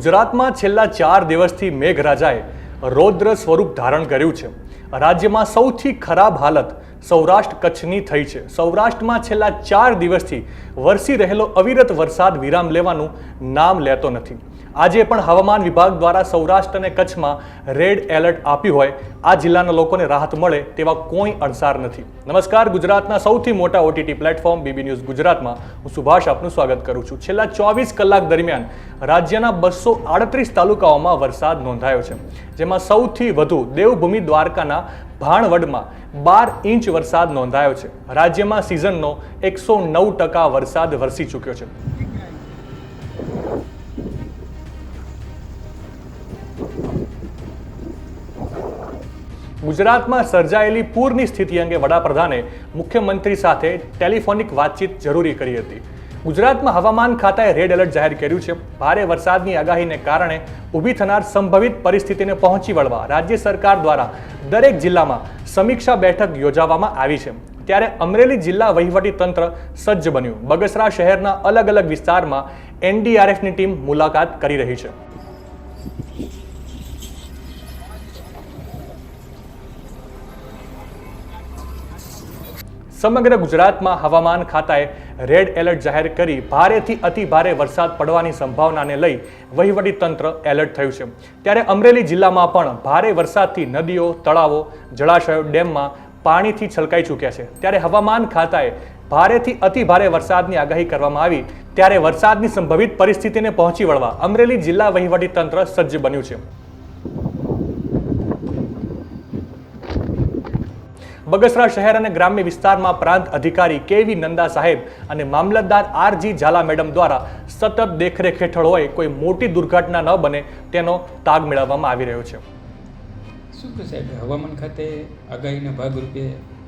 ગુજરાતમાં છેલ્લા ચાર દિવસથી મેઘરાજાએ રૌદ્ર સ્વરૂપ ધારણ કર્યું છે. રાજ્યમાં સૌથી ખરાબ હાલત સૌરાષ્ટ્ર કચ્છની થઈ છે. સૌરાષ્ટ્રમાં છેલ્લા ચાર દિવસથી વરસી રહેલો અવિરત વરસાદ વિરામ લેવાનું નામ લેતો નથી. આજે પણ હવામાન વિભાગ દ્વારા સૌરાષ્ટ્ર અને કચ્છમાં રેડ એલર્ટ આપ્યું હોય, આ જિલ્લાના લોકોને રાહત મળે તેવા કોઈ અણસાર નથી. નમસ્કાર, ગુજરાતના સૌથી મોટા ઓટીટી પ્લેટફોર્મ બીબી ન્યૂઝ ગુજરાતમાં. હું સુભાષ આપનું સ્વાગત કરું છું. છેલ્લા ચોવીસ કલાક દરમિયાન રાજ્યના બસો આડત્રીસ તાલુકાઓમાં વરસાદ નોંધાયો છે. જેમાં સૌથી વધુ દેવભૂમિ દ્વારકાના ભાણવડમાં બાર ઇંચ વરસાદ નોંધાયો છે. રાજ્યમાં સિઝનનો એકસો નવ ટકા વરસાદ વરસી ચૂક્યો છે. ગુજરાતમાં સર્જાયેલી પૂરની સ્થિતિ અંગે વડાપ્રધાને મુખ્યમંત્રી સાથે ટેલિફોનિક વાતચીત જરૂરી કરી હતી. ગુજરાતમાં હવામાન ખાતાએ રેડ એલર્ટ જાહેર કર્યું છે. ભારે વરસાદની આગાહીને કારણે ઊભી થનાર સંભવિત પરિસ્થિતિને પહોંચી વળવા રાજ્ય સરકાર દ્વારા દરેક જિલ્લામાં સમીક્ષા બેઠક યોજાવામાં આવી છે. ત્યારે અમરેલી જિલ્લા વહીવટી તંત્ર સજ્જ બન્યું. બગસરા શહેરના અલગ અલગ વિસ્તારમાં એનડીઆરએફની ટીમ મુલાકાત કરી રહી છે. સમગ્ર ગુજરાતમાં હવામાન ખાતાએ રેડ એલર્ટ જાહેર કરી ભારેથી અતિ ભારે વરસાદ પડવાની સંભાવનાને લઈ વહીવટી તંત્ર એલર્ટ થયું છે. ત્યારે અમરેલી જિલ્લામાં પણ ભારે વરસાદથી નદીઓ, તળાવો, જળાશયો, ડેમમાં પાણીથી છલકાઈ ચૂક્યા છે. ત્યારે હવામાન ખાતાએ ભારેથી અતિ ભારે વરસાદની આગાહી કરવામાં આવી. ત્યારે વરસાદની સંભવિત પરિસ્થિતિને પહોંચી વળવા અમરેલી જિલ્લા વહીવટી તંત્ર સજ્જ બન્યું છે. બગસરા શહેર અને ગ્રામ્ય વિસ્તારમાં પ્રાંત અધિકારી કેવી નંદા સાહેબ અને મામલતદાર આરજી ઝાલા મેડમ દ્વારા સતત દેખરેખ હેઠળ હોય કોઈ મોટી દુર્ઘટના ન બને તેનો તાગ મેળવવામાં આવી રહ્યો છે. શું કે સાહેબ હવામાન ખાતે આગાહીના ભાગરૂપે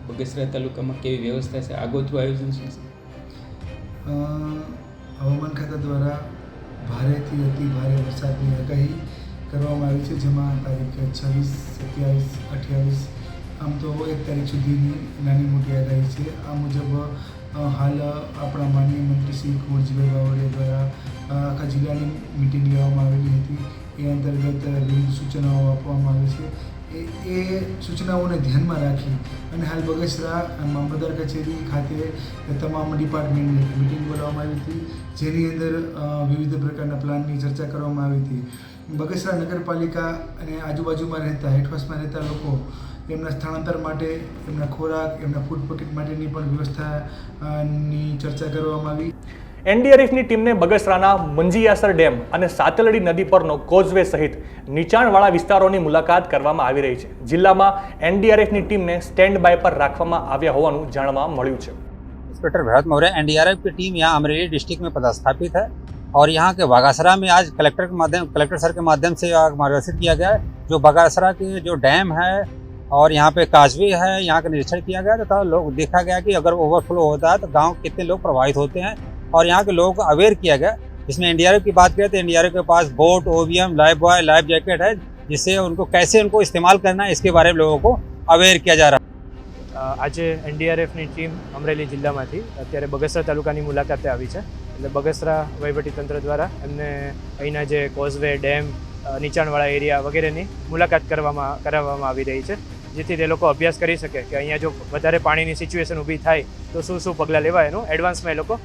બગસરા તાલુકામાં કેવી વ્યવસ્થા છે? આગોતરું આયોજન શું છે? હવામાન ખાતા દ્વારા ભારેથી અતિ ભારે વરસાદની આગાહી કરવામાં આવી છે જેમાં તારીખ છવ્વીસ સત્યાવીસ અઠ્યાવીસ આમ તો એક તારીખ સુધીની નાની મોટી આગાહી છે. આ મુજબ હાલ આપણા માનનીય મંત્રી શ્રી કુંવરજીભાઈ બાવળિયા દ્વારા આખા જિલ્લાની મિટિંગ લેવામાં આવેલી હતી. એ અંતર્ગત વિવિધ સૂચનાઓ આપવામાં આવી છે. એ એ સૂચનાઓને ધ્યાનમાં રાખી અને હાલ બગસરા મામલતદાર કચેરી ખાતે તમામ ડિપાર્ટમેન્ટની મિટિંગ બોલાવવામાં આવી હતી. જેની અંદર વિવિધ પ્રકારના પ્લાનની ચર્ચા કરવામાં આવી હતી. બગસરા નગરપાલિકા અને આજુબાજુમાં રહેતા હેઠવાસમાં રહેતા લોકો એમના સ્થળાંતર માટે એમના ખોરાક એમના ફૂડ પેકેટ માટેની પણ વ્યવસ્થા અ, ની ચર્ચા કરવામાં આવી એનડીઆરએફની ટીમને બગસરાના મંજીયાસર ડેમ અને સાતલડી નદી પરનો કોઝવે સહિત નીચાણવાળા વિસ્તારોની મુલાકાત કરવામાં આવી રહી છે જિલ્લામાં એનડીઆરએફની ટીમને સ્ટેન્ડ બાય પર રાખવામાં આવ્યા હોવાનું જાણવા મળ્યું છે इंस्पेक्टर भरत मौर्य एनडीआरएफ की टीम यहाँ अमरेली डिस्ट्रिक्ट में पदस्थापित है और यहाँ के बागासरा में आज कलेक्टर के माध्यम कलेक्टर सर के माध्यम से यहाँ मार्गदर्शित किया गया है जो बागासरा के जो डैम है और यहाँ पे काजवे है यहाँ का निरीक्षण किया गया तथा लोग देखा गया कि अगर ओवरफ्लो होता है तो गांव कितने लोग प्रभावित होते हैं और यहाँ के लोगों को अवेयर किया गया इसमें एनडीआरएफ की बात करें तो एनडीआरएफ के पास boat OVM life buoy life jacket है जिससे उनको कैसे उनको इस्तेमाल करना है इसके बारे में लोगों को अवेयर किया जा रहा है અ, આજે એનડીઆરએફની ટીમ અમરેલી જિલ્લામાંથી અત્યારે બગસરા તાલુકાની મુલાકાતે આવી છે એટલે બગસરા વહીવટીતંત્ર દ્વારા એમને અહીંના જે કોઝવે ડેમ અ, નીચાણવાળા એરિયા વગેરેની મુલાકાત કરવામાં કરાવવામાં આવી રહી છે જેથી તે લોકો અભ્યાસ કરી શકે કે અહીંયા જો વધારે પાણીની સિચ્યુએશન ઊભી થાય તો શું શું પગલાં લેવાય એનું એડવાન્સમાં એ લોકો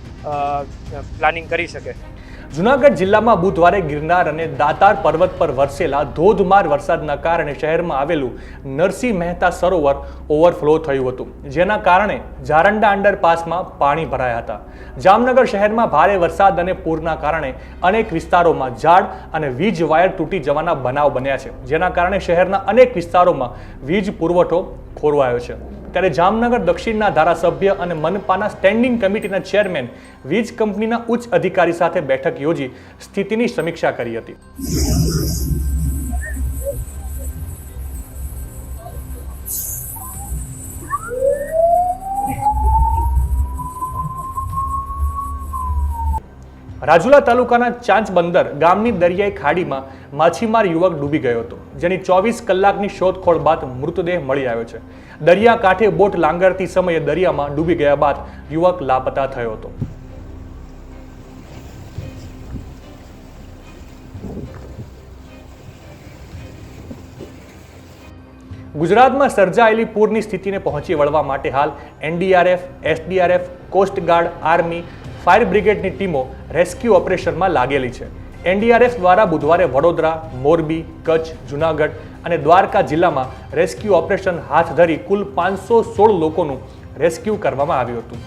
પ્લાનિંગ કરી શકે. જુનાગઢ જિલ્લામાં બુધવારે ગિરનાર અને દાતાર પર્વત પર વરસેલા ધોધમાર વરસાદના કારણે શહેરમાં આવેલું નરસિંહ મહેતા સરોવર ઓવરફ્લો થયું હતું. જેના કારણે જારંડા અંડરપાસમાં પાણી ભરાયા હતા. જામનગર શહેરમાં ભારે વરસાદ અને પૂરના કારણે અનેક વિસ્તારોમાં ઝાડ અને વીજ વાયર તૂટી જવાના બનાવ બન્યા છે. જેના કારણે શહેરના અનેક વિસ્તારોમાં વીજ પુરવઠો ખોરવાયો છે. ત્યારે જામનગર દક્ષિણના ધારાસભ્ય અને મનપાના સ્ટેન્ડિંગ કમિટીના ચેરમેન વીજ કંપનીના ઉચ્ચ અધિકારી સાથે બેઠક યોજી સ્થિતિની સમીક્ષા કરી હતી. રાજુલા તાલુકાના ચાંચ બંદર ગામની દરિયાઈ ખાડીમાં માછીમાર યુવક ડૂબી ગયો હતો, જેની ચોવીસ કલાકની શોધખોળ બાદ મૃતદેહ મળી આવ્યો છે. દરિયા કાંઠે બોટ લાંગરતી સમયે દરિયામાં ડૂબી ગયા બાદ યુવક લાપતા થયો હતો. ગુજરાતમાં સર્જાયેલી પૂરની સ્થિતિને પહોંચી વળવા માટે હાલ NDRF, SDRF, coast guard, army fire બ્રિગેડની ટીમો રેસ્ક્યુ ઓપરેશનમાં લાગેલી છે. એનડીઆરએફ દ્વારા બુધવારે વડોદરા, મોરબી, કચ્છ, જુનાગઢ અને દ્વારકા જિલ્લામાં રેસ્ક્યુ ઓપરેશન હાથ ધરી કુલ પાંચસો સોળ લોકોનું રેસ્ક્યુ કરવામાં આવ્યું હતું.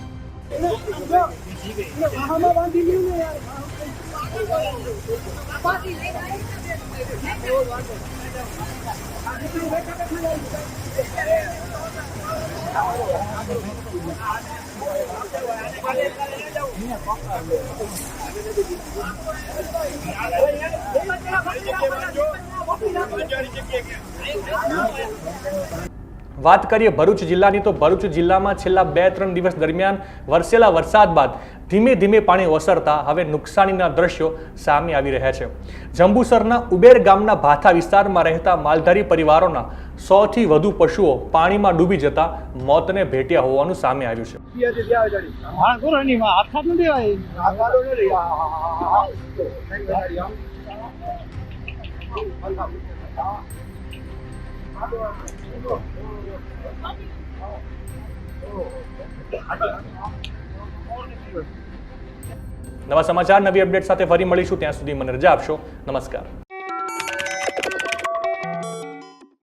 વાત કરીએ ભરૂચ જિલ્લાની, તો ભરૂચ જિલ્લામાં છેલ્લા બે ત્રણ દિવસ દરમિયાન વરસેલા વરસાદ બાદ ધીમે ધીમે પાણી ઓસરતા હવે નુકસાનીના દ્રશ્યો સામે આવી રહ્યા છે. જંબુસરના ઉબેર ગામના ભાથા વિસ્તારમાં રહેતા માલધારી પરિવારોના સોથી વધુ પશુઓ પાણીમાં ડૂબી જતા મોતને ભેટ્યા હોવાનું સામે આવ્યું છે. નવા સમાચાર, નવી અપડેટ સાથે ફરી મળીશું. ત્યાં સુધી મને રજા આપશો. નમસ્કાર.